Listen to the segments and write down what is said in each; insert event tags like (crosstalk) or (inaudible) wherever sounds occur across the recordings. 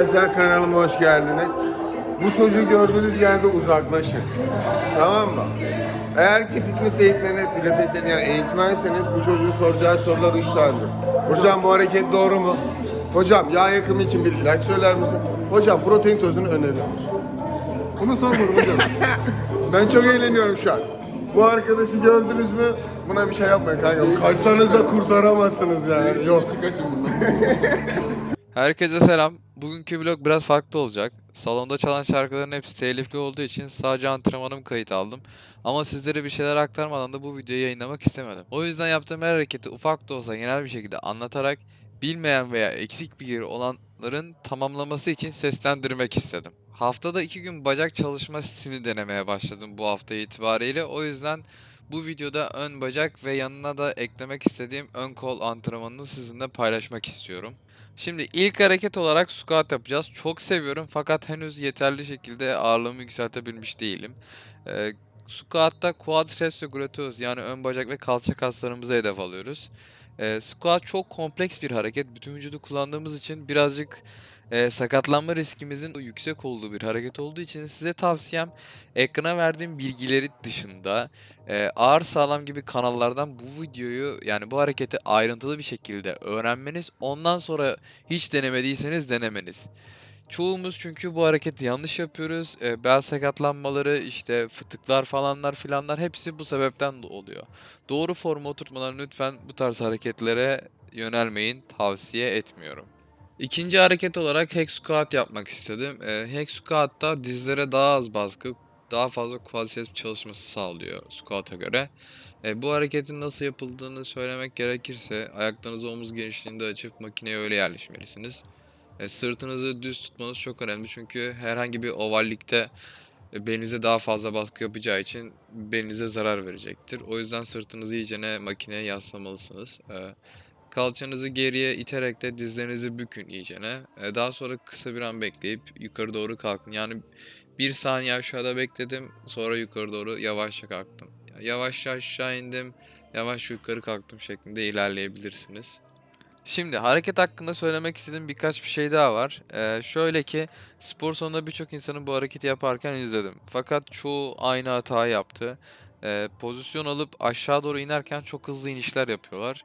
arkadaşlar kanalıma hoş geldiniz. Bu çocuğu gördüğünüz yerde uzaklaşın. Tamam mı? Eğer ki fitness eğitmeni, pilatesyen yani eğitmenseniz bu çocuğun soracağı sorular üç tanedir. Hocam bu hareket doğru mu? Hocam yağ yakımı için bir ilaç söyler misin? Hocam protein tozunu öneriyor musun? Bunu sormadım hocam. (laughs) ben çok eğleniyorum şu an. Bu arkadaşı gördünüz mü? Buna bir şey yapmayın kanka. Kaçsanız da kurtaramazsınız yani. Yok. (laughs) Herkese selam. Bugünkü vlog biraz farklı olacak. Salonda çalan şarkıların hepsi telifli olduğu için sadece antrenmanım kayıt aldım. Ama sizlere bir şeyler aktarmadan da bu videoyu yayınlamak istemedim. O yüzden yaptığım her hareketi ufak da olsa genel bir şekilde anlatarak bilmeyen veya eksik bilgi olanların tamamlaması için seslendirmek istedim. Haftada iki gün bacak çalışma stilini denemeye başladım bu hafta itibariyle. O yüzden bu videoda ön bacak ve yanına da eklemek istediğim ön kol antrenmanını sizinle paylaşmak istiyorum. Şimdi ilk hareket olarak squat yapacağız. Çok seviyorum fakat henüz yeterli şekilde ağırlığımı yükseltebilmiş değilim. Ee, squat'ta quadriceps ve gluteus yani ön bacak ve kalça kaslarımızı hedef alıyoruz. Ee, squat çok kompleks bir hareket. Bütün vücudu kullandığımız için birazcık e, sakatlanma riskimizin yüksek olduğu bir hareket olduğu için size tavsiyem ekrana verdiğim bilgileri dışında e, ağır sağlam gibi kanallardan bu videoyu yani bu hareketi ayrıntılı bir şekilde öğrenmeniz ondan sonra hiç denemediyseniz denemeniz. Çoğumuz çünkü bu hareketi yanlış yapıyoruz. E, bel sakatlanmaları, işte fıtıklar falanlar filanlar hepsi bu sebepten de oluyor. Doğru forma oturtmadan lütfen bu tarz hareketlere yönelmeyin. Tavsiye etmiyorum. İkinci hareket olarak hack squat yapmak istedim. E, hack squat'ta dizlere daha az baskı, daha fazla quadriceps çalışması sağlıyor squat'a göre. E, bu hareketin nasıl yapıldığını söylemek gerekirse ayaklarınızı omuz genişliğinde açıp makineye öyle yerleşmelisiniz. E, sırtınızı düz tutmanız çok önemli çünkü herhangi bir ovallikte e, belinize daha fazla baskı yapacağı için belinize zarar verecektir. O yüzden sırtınızı iyicene makineye yaslamalısınız. E, kalçanızı geriye iterek de dizlerinizi bükün iyicene. E, daha sonra kısa bir an bekleyip yukarı doğru kalkın. Yani bir saniye aşağıda bekledim sonra yukarı doğru yavaşça kalktım. Yavaşça aşağı indim, yavaş yukarı kalktım şeklinde ilerleyebilirsiniz. Şimdi hareket hakkında söylemek istediğim birkaç bir şey daha var. Ee, şöyle ki spor salonunda birçok insanın bu hareketi yaparken izledim. Fakat çoğu aynı hatayı yaptı. Ee, pozisyon alıp aşağı doğru inerken çok hızlı inişler yapıyorlar.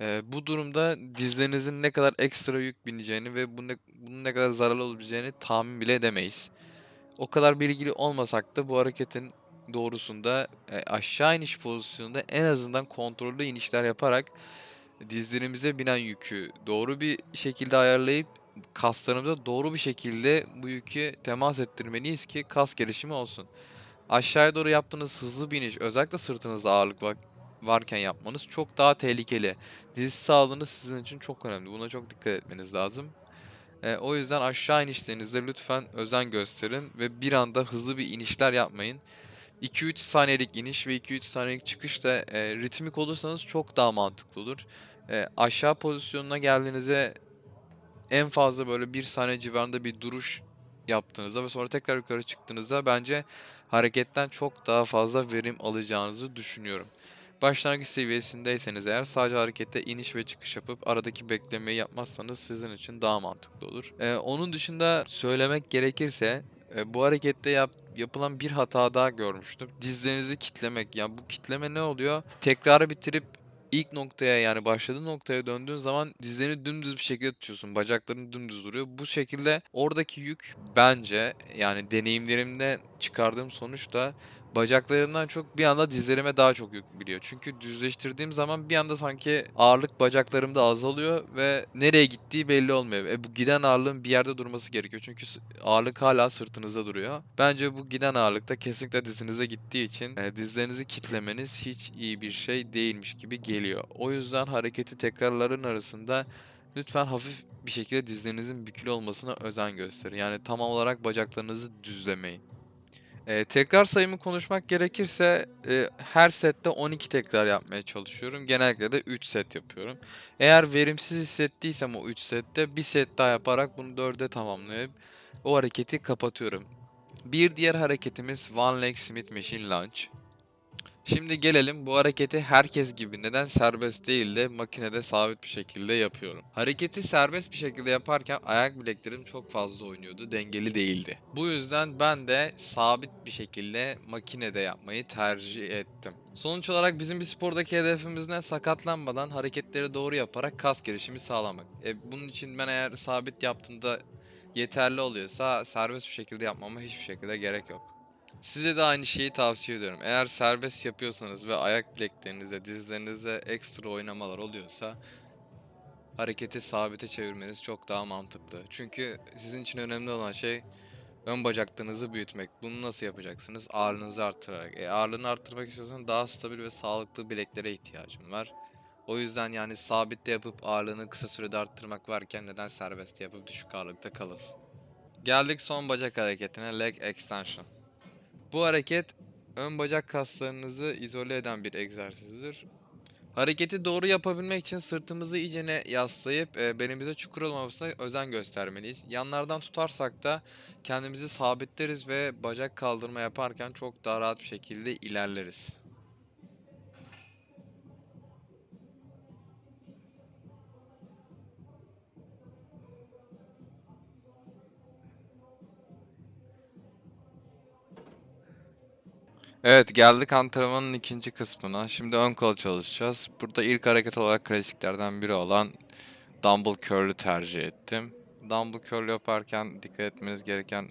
Ee, bu durumda dizlerinizin ne kadar ekstra yük bineceğini ve bu ne, bunun ne kadar zararlı olabileceğini tahmin bile edemeyiz. O kadar bilgili olmasak da bu hareketin doğrusunda e, aşağı iniş pozisyonunda en azından kontrollü inişler yaparak dizlerimize binen yükü doğru bir şekilde ayarlayıp kaslarımıza doğru bir şekilde bu yükü temas ettirmeliyiz ki kas gelişimi olsun. Aşağıya doğru yaptığınız hızlı bir iniş özellikle sırtınızda ağırlık var- varken yapmanız çok daha tehlikeli. Diz sağlığınız sizin için çok önemli. Buna çok dikkat etmeniz lazım. E, o yüzden aşağı inişlerinizde lütfen özen gösterin ve bir anda hızlı bir inişler yapmayın. 2-3 saniyelik iniş ve 2-3 saniyelik çıkışta e, ritmik olursanız çok daha mantıklı olur. E, aşağı pozisyonuna geldiğinizde en fazla böyle 1 saniye civarında bir duruş yaptığınızda ve sonra tekrar yukarı çıktığınızda bence hareketten çok daha fazla verim alacağınızı düşünüyorum. Başlangıç seviyesindeyseniz eğer sadece harekette iniş ve çıkış yapıp aradaki beklemeyi yapmazsanız sizin için daha mantıklı olur. E, onun dışında söylemek gerekirse e, bu harekette yap, yapılan bir hata daha görmüştüm. Dizlerinizi kitlemek. Yani bu kitleme ne oluyor? Tekrarı bitirip ilk noktaya yani başladığın noktaya döndüğün zaman dizlerini dümdüz bir şekilde tutuyorsun. Bacakların dümdüz duruyor. Bu şekilde oradaki yük bence yani deneyimlerimde çıkardığım sonuç da bacaklarımdan çok bir anda dizlerime daha çok yük biliyor. Çünkü düzleştirdiğim zaman bir anda sanki ağırlık bacaklarımda azalıyor ve nereye gittiği belli olmuyor. E bu giden ağırlığın bir yerde durması gerekiyor. Çünkü ağırlık hala sırtınızda duruyor. Bence bu giden ağırlık da kesinlikle dizinize gittiği için e, dizlerinizi kitlemeniz hiç iyi bir şey değilmiş gibi geliyor. O yüzden hareketi tekrarların arasında lütfen hafif bir şekilde dizlerinizin bükülü olmasına özen gösterin. Yani tam olarak bacaklarınızı düzlemeyin. Ee, tekrar sayımı konuşmak gerekirse e, her sette 12 tekrar yapmaya çalışıyorum. Genellikle de 3 set yapıyorum. Eğer verimsiz hissettiysem o 3 sette bir set daha yaparak bunu 4'e tamamlayıp o hareketi kapatıyorum. Bir diğer hareketimiz One Leg Smith Machine Lunge. Şimdi gelelim bu hareketi herkes gibi neden serbest değil de makinede sabit bir şekilde yapıyorum. Hareketi serbest bir şekilde yaparken ayak bileklerim çok fazla oynuyordu, dengeli değildi. Bu yüzden ben de sabit bir şekilde makinede yapmayı tercih ettim. Sonuç olarak bizim bir spordaki hedefimiz ne? Sakatlanmadan hareketleri doğru yaparak kas gelişimi sağlamak. E, bunun için ben eğer sabit yaptığımda yeterli oluyorsa serbest bir şekilde yapmama hiçbir şekilde gerek yok. Size de aynı şeyi tavsiye ediyorum. Eğer serbest yapıyorsanız ve ayak bileklerinizde, dizlerinizde ekstra oynamalar oluyorsa hareketi sabite çevirmeniz çok daha mantıklı. Çünkü sizin için önemli olan şey ön bacaklarınızı büyütmek. Bunu nasıl yapacaksınız? Ağırlığınızı arttırarak. E, ağırlığını arttırmak istiyorsan daha stabil ve sağlıklı bileklere ihtiyacım var. O yüzden yani sabitte yapıp ağırlığını kısa sürede arttırmak varken neden serbest yapıp düşük ağırlıkta kalasın? Geldik son bacak hareketine leg extension. Bu hareket ön bacak kaslarınızı izole eden bir egzersizdir. Hareketi doğru yapabilmek için sırtımızı iyicene yaslayıp e, belimize çukur olmamasına özen göstermeliyiz. Yanlardan tutarsak da kendimizi sabitleriz ve bacak kaldırma yaparken çok daha rahat bir şekilde ilerleriz. Evet geldik antrenmanın ikinci kısmına. Şimdi ön kol çalışacağız. Burada ilk hareket olarak klasiklerden biri olan dumbbell curl'ü tercih ettim. Dumbbell curl yaparken dikkat etmeniz gereken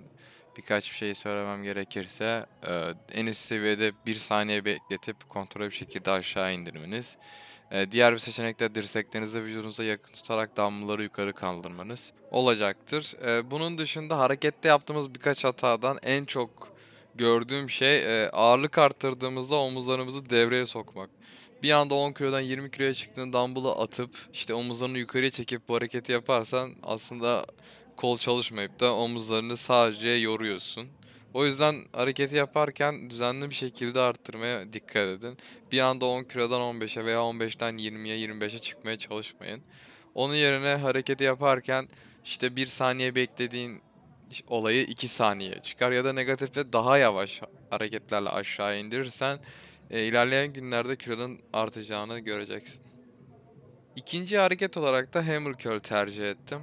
birkaç bir şey söylemem gerekirse e, en üst seviyede bir saniye bekletip kontrollü bir şekilde aşağı indirmeniz. E, diğer bir seçenek de dirseklerinizi vücudunuza yakın tutarak dumbbellları yukarı kaldırmanız olacaktır. E, bunun dışında harekette yaptığımız birkaç hatadan en çok gördüğüm şey e, ağırlık arttırdığımızda omuzlarımızı devreye sokmak. Bir anda 10 kilodan 20 kiloya çıktığın dumbbell'ı atıp işte omuzlarını yukarıya çekip bu hareketi yaparsan aslında kol çalışmayıp da omuzlarını sadece yoruyorsun. O yüzden hareketi yaparken düzenli bir şekilde arttırmaya dikkat edin. Bir anda 10 kilodan 15'e veya 15'ten 20'ye 25'e çıkmaya çalışmayın. Onun yerine hareketi yaparken işte bir saniye beklediğin olayı 2 saniye çıkar ya da negatifte daha yavaş hareketlerle aşağı indirirsen e, ilerleyen günlerde kilonun artacağını göreceksin. İkinci hareket olarak da hammer curl tercih ettim.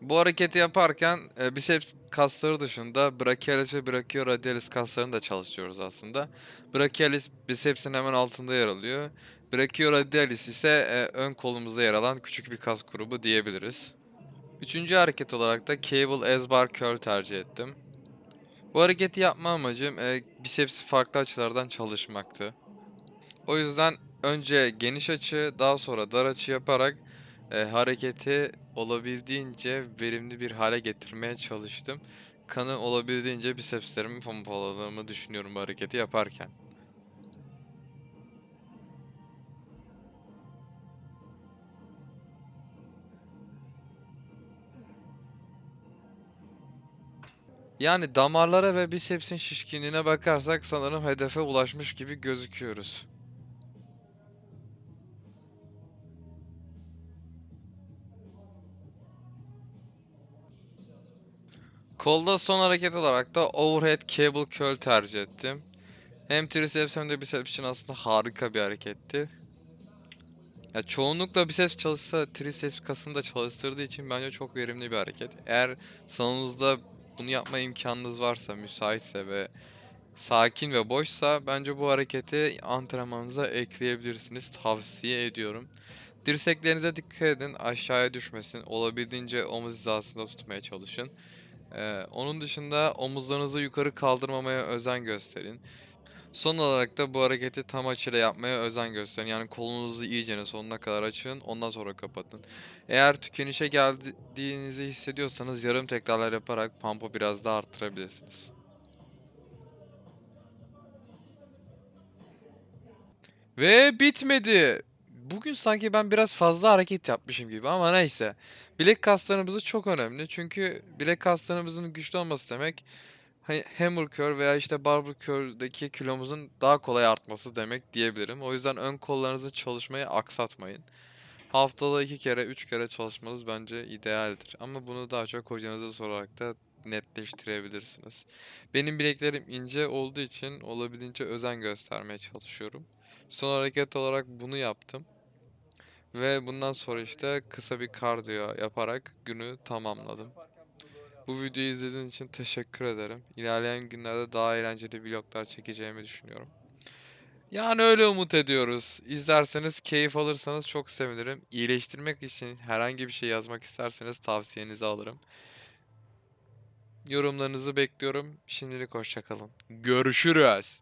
Bu hareketi yaparken e, biceps kasları dışında brachialis ve brachioradialis kaslarını da çalışıyoruz aslında. Brachialis bicepsin hemen altında yer alıyor. Brachioradialis ise e, ön kolumuzda yer alan küçük bir kas grubu diyebiliriz. Üçüncü hareket olarak da cable S-bar curl tercih ettim. Bu hareketi yapma amacım e, bisepsi farklı açılardan çalışmaktı. O yüzden önce geniş açı, daha sonra dar açı yaparak e, hareketi olabildiğince verimli bir hale getirmeye çalıştım. Kanı olabildiğince bisepslerimi pompaladığımı düşünüyorum bu hareketi yaparken. Yani damarlara ve bisepsin şişkinliğine bakarsak sanırım hedefe ulaşmış gibi gözüküyoruz. Kolda son hareket olarak da overhead cable curl tercih ettim. Hem triceps hem de biceps için aslında harika bir hareketti. Ya çoğunlukla biceps çalışsa triceps kasını da çalıştırdığı için bence çok verimli bir hareket. Eğer salonunuzda bunu yapma imkanınız varsa, müsaitse ve sakin ve boşsa bence bu hareketi antrenmanınıza ekleyebilirsiniz. Tavsiye ediyorum. Dirseklerinize dikkat edin, aşağıya düşmesin. Olabildiğince omuz hizasında tutmaya çalışın. Ee, onun dışında omuzlarınızı yukarı kaldırmamaya özen gösterin. Son olarak da bu hareketi tam açıyla yapmaya özen gösterin. Yani kolunuzu iyicene sonuna kadar açın, ondan sonra kapatın. Eğer tükenişe geldiğinizi hissediyorsanız yarım tekrarlar yaparak pump'ı biraz daha arttırabilirsiniz. Ve bitmedi. Bugün sanki ben biraz fazla hareket yapmışım gibi ama neyse. Bilek kaslarımızı çok önemli. Çünkü bilek kaslarımızın güçlü olması demek hani hammer curl veya işte barbell curl'deki kilomuzun daha kolay artması demek diyebilirim. O yüzden ön kollarınızı çalışmayı aksatmayın. Haftada iki kere, üç kere çalışmanız bence idealdir. Ama bunu daha çok hocanıza sorarak da netleştirebilirsiniz. Benim bileklerim ince olduğu için olabildiğince özen göstermeye çalışıyorum. Son hareket olarak bunu yaptım. Ve bundan sonra işte kısa bir kardiyo yaparak günü tamamladım. Bu videoyu izlediğiniz için teşekkür ederim. İlerleyen günlerde daha eğlenceli vloglar çekeceğimi düşünüyorum. Yani öyle umut ediyoruz. İzlerseniz, keyif alırsanız çok sevinirim. İyileştirmek için herhangi bir şey yazmak isterseniz tavsiyenizi alırım. Yorumlarınızı bekliyorum. Şimdilik hoşça kalın. Görüşürüz.